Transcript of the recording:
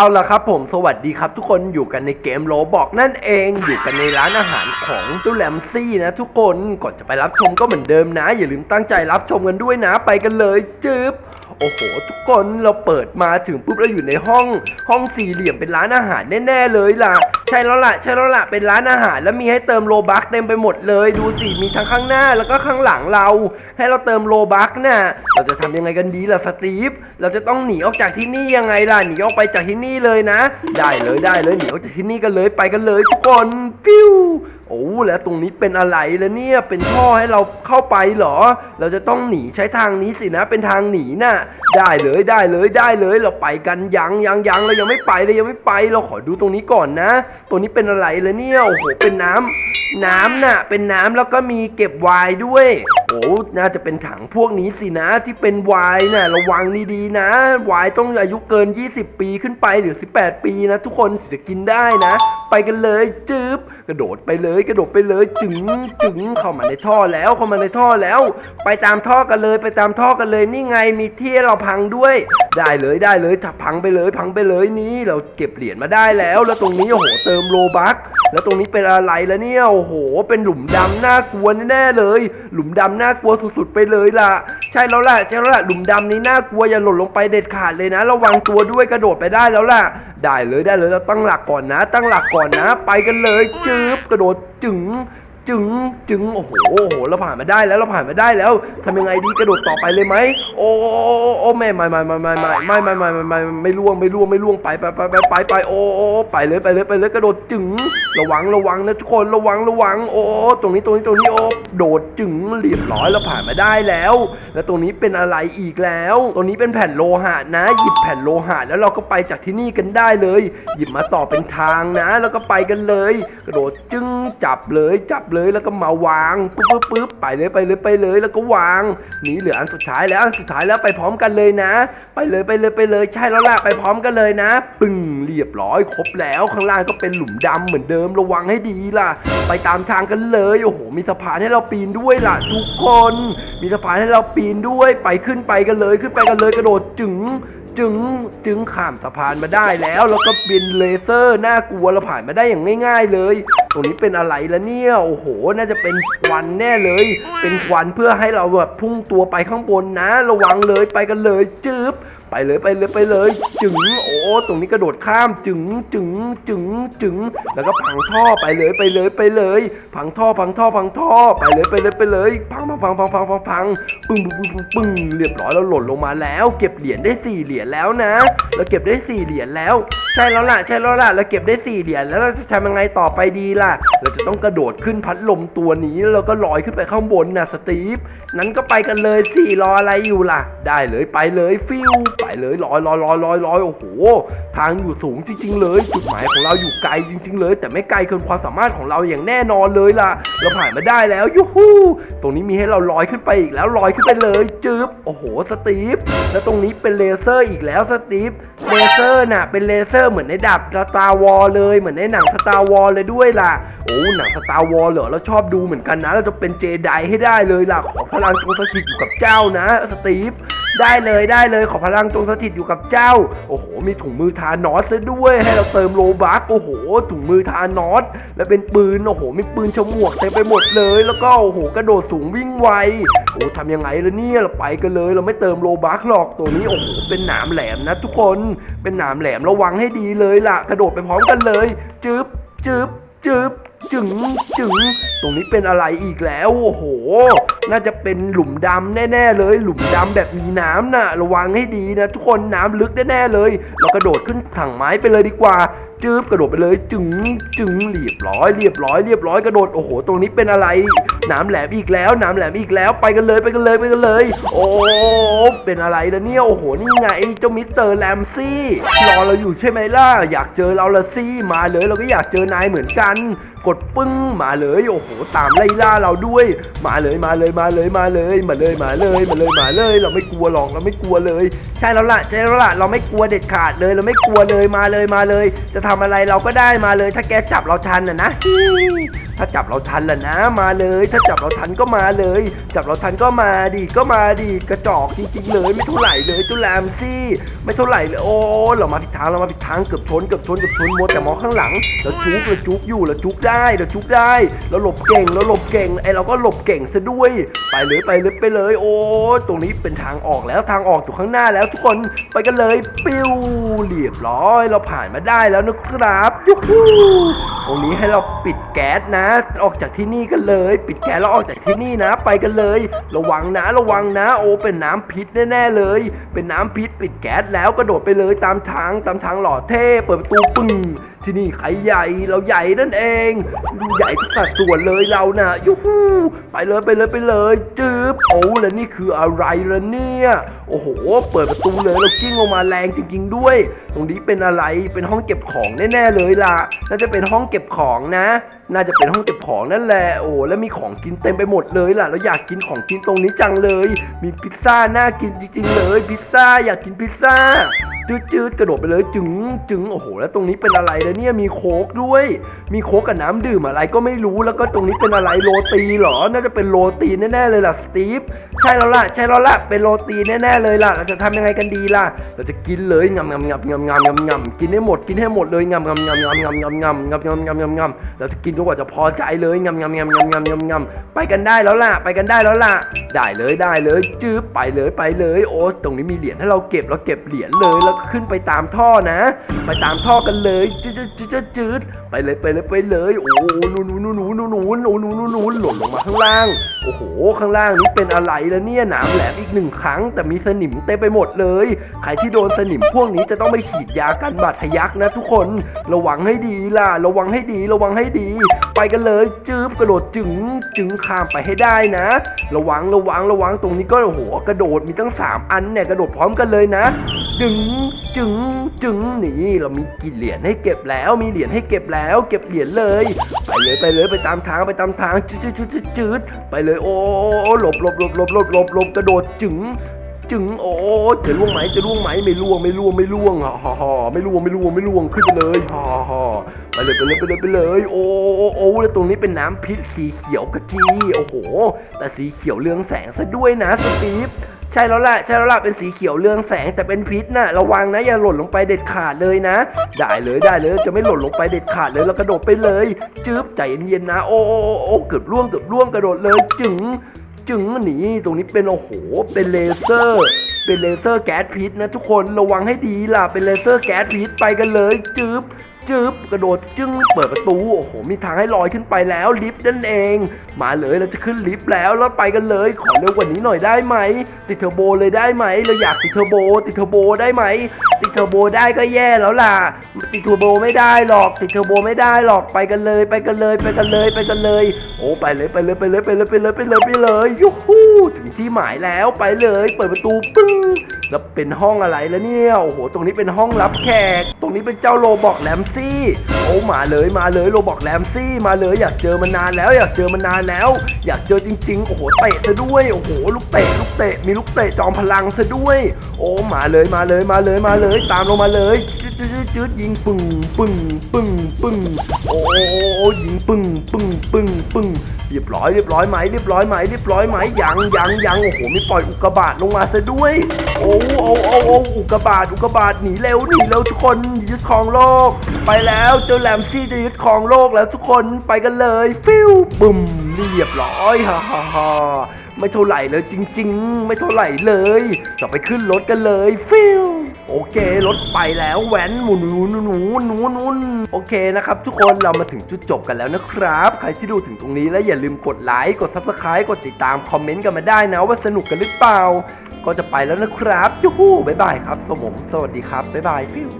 เอาละครับผมสวัสดีครับทุกคนอยู่กันในเกมโลบอกนั่นเองอยู่กันในร้านอาหารของเจ้าแหลมซี่นะทุกคนก่อนจะไปรับชมก็เหมือนเดิมนะ อย่าลืมตั้งใจรับชมกันด้วยนะไปกันเลยจึ๊บโอ้โห ทุกคนเราเปิดมาถึงปุ๊บเราอยู่ในห้องห้องสี่เหลี่ยมเป็นร้านอาหารแน่ ๆ เลยล่ะ ใช่แล้วล่ะใช่แล้วล่ะเป็นร้านอาหาร แล้วมีให้เติมโลบักเต็มไปหมดเลย ดูสิมีทั้งข้างหน้าแล้วก็ข้างหลังเรา ให้เราเติมโลบักน่ะเราจะทำยังไงกันดีล่ะสตีฟเราจะต้องหนีออกจากที่นี่ยังไงล่ะหนีออกไปจากที่นี่เลยนะ ได้เลยได้เลยหนีออกจากที่นี่กันเลยไปกันเลยทุกคนฟิวโอ้แล้วตรงนี้เป็นอะไรแล้วเนี่ยเป็นท่อให้เราเข้าไปเหรอ เราจะต้องหนีใช้ทางนี้สินะ เป็นทางหนีน่ะได้เลยได้เลยได้เลยเราไปกันยังยังยังเรายังไม่ไปเลยยังไม่ไปเราขอดูตรงนี้ก่อนนะตัวนี้เป็นอะไรละเนี่ยโอ้โหเป็นน้ำน้ำน่ะเป็นน้ำแล้วก็มีเก็บไวน์ด้วย โอ้น่าจะเป็นถังพวกนี้สินะที่เป็นวน์น่ะระวังดีๆนะวน์ต้องอายุเกิน 20 ปีขึ้นไปหรือ 18 ปีนะ ทุกคนถึงจะกินได้นะ ไปกันเลยจึ๊บกระโดดไปเลยกระโดดไปเลยจึงจึงเข้ามาในท่อแล้วเข้ามาในท่อแล้ว ไปตามท่อกันเลยไปตามท่อกันเลยนี่ไงมีที่เราพังด้วย ได้เลยได้เลยถ้าพังไปเลยพังไปเลยนี่เราเก็บเหรียญมาได้แล้ว แล้วตรงนี้โอ้โหเติมโลบักแล้วตรงนี้เป็นอะไรแล้วเนี่ยโอ้โห เป็นหลุมดำน่ากลัวแน่เลย หลุมดำน่ากลัวสุดๆไปเลยล่ะ ใช่แล้วล่ะใช่แล้วล่ะหลุมดำนี้น่ากลัวอย่าหล่นลงไปเด็ดขาดเลยนะ ระวังตัวด้วยกระโดดไปได้แล้วล่ะ ได้เลยได้เลยเราตั้งหลักก่อนนะ ตั้งหลักก่อนนะ ไปกันเลยจึ๊บกระโดดจึง จึงจึงโอ้โหโอ้โหเราผ่านมาได้แล้วเราผ่านมาได้แล้วทำยังไงดีกระโดดต่อไปเลยไหมโอ้โอ้โอ้โอ้ไม่ไม่ไม่ไม่ไม่ไม่ไม่ไม่ไม่ไม่ไม่ไม่ล่วงไม่ล่วงไม่ล่วงไปไปไปไปไปไปโอ้โอ้ไปเลยไปเลยไปเลยกระโดดจึงระวังระวังนะทุกคนระวังระวัง โอ้ตรงนี้ตรงนี้ตรงนี้โอ้โดดจึงเรียบร้อยเราผ่านมาได้แล้ว แล้วตรงนี้เป็นอะไรอีกแล้ว ตรงนี้เป็นแผ่นโลหะนะ หยิบแผ่นโลหะแล้วเราก็ไปจากที่นี่กันได้เลย หยิบมาต่อเป็นทางนะ แล้วก็ไปกันเลย กระโดดจึงจับเลยจับเลยลยแล้วก็มาวางปึ๊บปึ๊บปึ๊บไปเลยไปเลยไปเลยแล้วก็วางนี่เหลืออันสุดท้ายแล้วอันสุดท้ายแล้วไปพร้อมกันเลยนะ ไปเลยไปเลยไปเลยใช่แล้วล่ะไปพร้อมกันเลยนะ ปึ้งเรียบร้อยครบแล้วข้างล่างก็เป็นหลุมดำเหมือนเดิมระวังให้ดีล่ะ ไปตามทางกันเลยโอ้โหมีสะพานให้เราปีนด้วยล่ะ ทุกคน มีสะพานให้เราปีนด้วยไปขึ้นไปกันเลยขึ้นไปกันเลยกระโดดจึง จึงจึงข้ามสะพานมาได้แล้ว แล้วก็เบนเลเซอร์น่ากลัวเราผ่านมาได้อย่างง่าย ๆ เลย ตรงนี้เป็นอะไรละเนี่ยโอ้โห น่าจะเป็นควันแน่เลย เป็นควันเพื่อให้เราแบบพุ่งตัวไปข้างบนนะ ระวังเลยไปกันเลยจื๊บ ไปเลยไปเลยไปเลย จึงโอ้ตรงนี้กระโดดข้ามจึงจึงจึงจึงแล้วก็พังท่อไปเลยไปเลยไปเลย พังท่อพังท่อพังท่อไปเลยไปเลยไปเลยพังพังพังพังพังพังพังปึ้งปึ้งปึ้งปึ้งเรียบร้อยแล้วหล่นลงมาแล้ว เก็บเหรียญได้สี่เหรียญแล้วนะเราเก็บได้สี่เหรียญแล้วใช่แล้วล่ะ ใช่แล้วล่ะ เราเก็บได้สี่เหรียญ แล้วเราจะทำยังไงต่อไปดีล่ะ เราจะต้องกระโดดขึ้นพัดลมตัวนี้ แล้วเราก็ลอยขึ้นไปข้างบนนะสตีฟ นั้นก็ไปกันเลยสี่รออะไรอยู่ล่ะ ได้เลยไปเลยฟิวไปเลยลอยลอยลอยลอยลอยโอ้โห ทางอยู่สูงจริง ๆ เลย จุดหมายของเราอยู่ไกลจริง ๆ เลย แต่ไม่ไกลเกินความสามารถของเราอย่างแน่นอนเลยล่ะ เราผ่านมาได้แล้วยูฮูตรงนี้มีให้เราลอยขึ้นไปอีกแล้วลอยขึ้นไปเลยจึ๊บ โอ้โหสตีฟ แล้วตรงนี้เป็นเลเซอร์อีกแล้วสตีฟ เลเซอร์น่ะเป็นเลเซอร์เหมือนในดาบสตาร์วอลเลยเหมือนในหนังสตาร์วอลเลยด้วยล่ะ โอ้หนังสตาร์วอลเหรอเราชอบดูเหมือนกันนะ เราจะเป็นเจไดให้ได้เลยล่ะขอพลังจงสถิตอยู่กับเจ้านะสตีฟ ได้เลยได้เลยขอพลังจงสถิตอยู่กับเจ้า โอ้โห มีถุงมือทานอสเลยด้วย ให้เราเติมโลบักโอ้โห ถุงมือทานอสแล้วเป็นปืนโอ้โห มีปืนฉมวกเต็มไปหมดเลย แล้วก็โอ้โหกระโดดสูงวิ่งไวโอ้ทำยังไงล่ะเนี่ยเราไปกันเลย เราไม่เติมโลบักหรอกตัวนี้โอ้โหเป็นหนามแหลมนะทุกคนเป็นหนามแหลมระวังให้ดีเลยล่ะ กระโดดไปพร้อมกันเลย จึ๊บจึ๊บจึ๊บ จึงจึงตรงนี้เป็นอะไรอีกแล้ว โอ้โห น่าจะเป็นหลุมดำแน่ ๆ เลย หลุมดำแบบมีน้ำน่ะ ระวังให้ดีนะ ทุกคนน้ำลึกแน่ๆเลย เรากระโดดขึ้นถังไม้ไปเลยดีกว่า จืบกระโดดไปเลย จึงจึงเรียบร้อยเรียบร้อยเรียบร้อยกระโดด โอ้โห ตรงนี้เป็นอะไร หน้ำแหลมอีกแล้วหน้ำแหลมอีกแล้วไปกันเลยไปกันเลยไปกันเลย โอ้เป็นอะไรล้วเนี่ยโอ้โหนี่ไงเจ้ามิสเตอร์แรมซี่รอเราอยู่ใช่ไหมล่ะอยากเจอเราละซี่มาเลยเราก็อยากเจอนายเหมือนกัน กดปึ้งมาเลยโอ้โหตามไล่ล่าเราด้วย มาเลยมาเลยมาเลยมาเลยมาเลยมาเลยมาเลยมาเลย เราไม่กลัวหรอกเราไม่กลัวเลย ใช่แล้วล่ะใช่แล้วล่ะเราไม่กลัวเด็ดขาดเลยเราไม่กลัวเลยมาเลยมาเลย จะทำอะไรเราก็ได้มาเลย ถ้าแกจับเราทันน่ะนะถ้าจับเราทันล่ะนะ มาเลยถ้าจับเราทันก็มาเลย จับเราทันก็มาดิก็มาดิกระจอกจริงๆเลย ไม่เท่าไหร่เลยจ้าแรมซี่ไม่เท่าไหร่เลยโอ้เรามาผิดทางเรามาผิดทางเกือบชนเกือบชนเกือบชนมัวแต่มองข้างหลังเราจุกเราจุกอยู่เราจุกได้เราจุกได้เราหลบเก่งเราหลบเก่งไอเราก็หลบเก่งซะด้วย ไปเลยไปเลยไปเลย โอ้ตรงนี้เป็นทางออกแล้วทางออกอยู่ข้างหน้าแล้วทุกคนไปกันเลยปิ้วเรียบร้อย เราผ่านมาได้แล้วนะครับยูฮู ตรงนี้ให้เราปิดแก๊สนะ ออกจากที่นี่กันเลย ปิดแก๊สแล้วออกจากที่นี่นะ ไปกันเลย ระวังนะระวังนะ โอ้เป็นน้ำพิษแน่ๆเลย เป็นน้ำพิษปิดแก๊สแล้วกระโดดไปเลยตามทางตามทางหล่อเท่เปิดประตูปึ้งที่นี่ใครใหญ่เราใหญ่นั่นเองดูใหญ่ทุกสัดส่วนเลยเรานะ่ะยูฮูไปเลยไปเลยไปเลยจืบโอ้แล้วนี่คืออะไรล่ะเนี่ยโอ้โห เปิดประตูเลยเรากิ้งลงมาแรงจริง ๆ ด้วย ตรงนี้เป็นอะไรเป็นห้องเก็บของแน่ๆเลยล่ะน่าจะเป็นห้องเก็บก็บของนะ น่าจะเป็นห้องเก็บของนั่นแหละ โอ้แล้วมีของกินเต็มไปหมดเลยล่ะเราอยากกินของกินตรงนี้จังเลย มีพิซซ่าน่ากินจริงๆเลย พิซซ่าอยากกินพิซซ่าจืดๆกระโดดไปเลยจึงจึงโอ้โห แล้วตรงนี้เป็นอะไรแล้วเนี่ยมีโค้กด้วย มีโค้กกับน้ำดื่มอะไรก็ไม่รู้แล้วก็ตรงนี้เป็นอะไรโรตีเหรอ น่าจะเป็นโรตีแน่ๆเลยล่ะสตีฟใช่แล้วล่ะใช่แล้วล่ะเป็นโรตีแน่ๆเลยล่ะ เราจะทำยังไงกันดีล่ะ เราจะกินเลยงำงำงำงำงำงำงำกินให้หมดกินให้หมดเลยงำงำงำงำงำงำงำงำงำงำงำงำเราจะกินจนกว่าจะพอใจเลยงำงำงำงำงำงำงำไปกันได้แล้วล่ะ ไปกันได้แล้วล่ะ ได้เลยได้เลยจื้อไปเลยไปเลย โอ้ตรงนี้มีเหรียญให้เราเก็บเราเก็บเหรียญเลยแล้วขึ้นไปตามท่อนะ ไปตามท่อกันเลยจืดจืดจืดจืดไปเลยไปเลยไปเลยโอ้หนูหนูหนูหนูหนูหนูหนูหนูหนูหนูหล่นลงมาข้างล่าง โอ้โห ข้างล่างนี้เป็นอะไรแล้วเนี่ยหนามแหลมอีกหนึ่งครั้ง แต่มีสนิมเต็มไปหมดเลย ใครที่โดนสนิมพวกนี้จะต้องไปฉีดยากันบาดทะยักนะทุกคน ระวังให้ดีล่ะ ระวังให้ดี ระวังให้ดีไปกันเลยจืบกระโดดจึงจึงข้ามไปให้ได้นะ ระวังระวังระวังตรงนี้ก็โอ้โหกระโดดมีตั้ง 3 อันเนี่ยกระโดดพร้อมกันเลยนะ จึงจึงจึงนี่เรามีกี่เหรียญให้เก็บแล้ว มีเหรียญให้เก็บแล้ว เก็บเหรียญเลย ไปเลยไปเลยไปตามทางไปตามทางจืดจืดจืดจืดไปเลยโอ้หลบหลบหลบหลบหลบหลบหลบกระโดดจึง จึงโอ้จะล่วงไหมจะล่วงไหมไม่ล่วงไม่ล่วงไม่ล่วงฮ่าฮ่าฮ่าไม่ล่วงไม่ล่วงไม่ล่วงขึ้นไปเลยฮ่าฮ่าไปเลยไปเลยไปเลยไปเลยโอ้โอ้โอ้แล้วตรงนี้เป็นน้ำพิษสีเขียวกะจีโอ้โห แต่สีเขียวเรืองแสงซะด้วยนะสตีฟใช่แล้วล่ะใช่แล้วล่ะเป็นสีเขียวเรืองแสงแต่เป็นพิษนะระวังนะอย่าหล่นลงไปเด็ดขาดเลยนะ ได้เลยได้เลยจะไม่หล่นลงไปเด็ดขาดเลยแล้วกระโดดไปเลยจื๊บใจเย็นๆนะโอ้โอ้โอ้เกือบล่วงเกือบล่วงกระโดดเลยจึง จึงหนีตรงนี้เป็นโอ้โห เป็นเลเซอร์ เป็นเลเซอร์แก๊สพิษนะทุกคนระวังให้ดีล่ะเป็นเลเซอร์แก๊สพิษไปกันเลยจึ๊บ จึ๊บกระโดดจึงเปิดประตูโอ้โหมีทางให้ลอยขึ้นไปแล้วลิฟต์นั่นเอง มาเลยเราจะขึ้นลิฟต์แล้วแล้วไปกันเลยขอเร็วกว่านี้หน่อยได้ไหม ติดเทอร์โบเลยได้ไหมเราอยากติดเทอร์โบ ติดเทอร์โบได้ไหมติดเทอร์โบได้ก็แย่แล้วล่ะติดเทอร์โบไม่ได้หรอกติดเทอร์โบไม่ได้หรอกไปกันเลยไปกันเลยไปกันเลยไปกันเลย โอ้ไปเลยไปเลยไปเลยไปเลยไปเลยไปเลยไปเลยยูฮูถึงที่หมายแล้วไปเลย เปิดประตูปึ้ง แล้วเป็นห้องอะไรแล้วเนี่ยโอ้โหตรงนี้เป็นห้องรับแขก ตรงนี้เป็นเจ้าโรบอกแรมซี่โอ้มาเลยมาเลยโรบอกแรมซี่มาเลยอยากเจอมานานแล้ว อยากเจอมานานแล้ว อยากเจอจริง ๆ โอ้โหเตะซะด้วยโอ้โหลูกเตะลูกเตะมีลูกเตะจอมพลังซะด้วย โอ้มาเลยมาเลยมาเลยมาเลย ตามลงมาเลยจืดจืดจืดยิงปึ้งปึ้งปึ้งปึ้งโอ้โอ้โอ้โอ้ยิงปึ้งปึ้งปึ้งปึ้ง เรียบร้อยเรียบร้อยไหมเรียบร้อยไหมเรียบร้อยไหมยังยังยังโอ้โหมีปล่อยอุกกาบาตลงมาซะด้วย โอ้โอ้โอ้โอ้อุกกาบาตอุกกาบาตหนีเร็วหนีเร็วทุกคนยึดครองโลก ไปแล้วเจ้าแหลมซี่จะยึดครองโลกแล้วทุกคนไปกันเลย ฟิวบึมเรียบร้อยฮ่าฮ่าฮ่าไม่เท่าไหร่เลยจริง ๆ ไม่เท่าไหร่เลยจะไปขึ้นรถกันเลย ฟิว โอเครถไปแล้วแว้นหมุนหมุนหมุนหมุนหมุนโอเคนะครับ ทุกคนเรามาถึงจุดจบกันแล้วนะครับ ใครที่ดูถึงตรงนี้แล้วอย่าลืมกดไลค์กด subscribe กดติดตามคอมเมนต์กันมาได้นะว่าสนุกกันหรือเปล่า ก็จะไปแล้วนะครับยูฮูบ๊ายบายครับสมมสวัสดีครับบ๊ายบายฟิว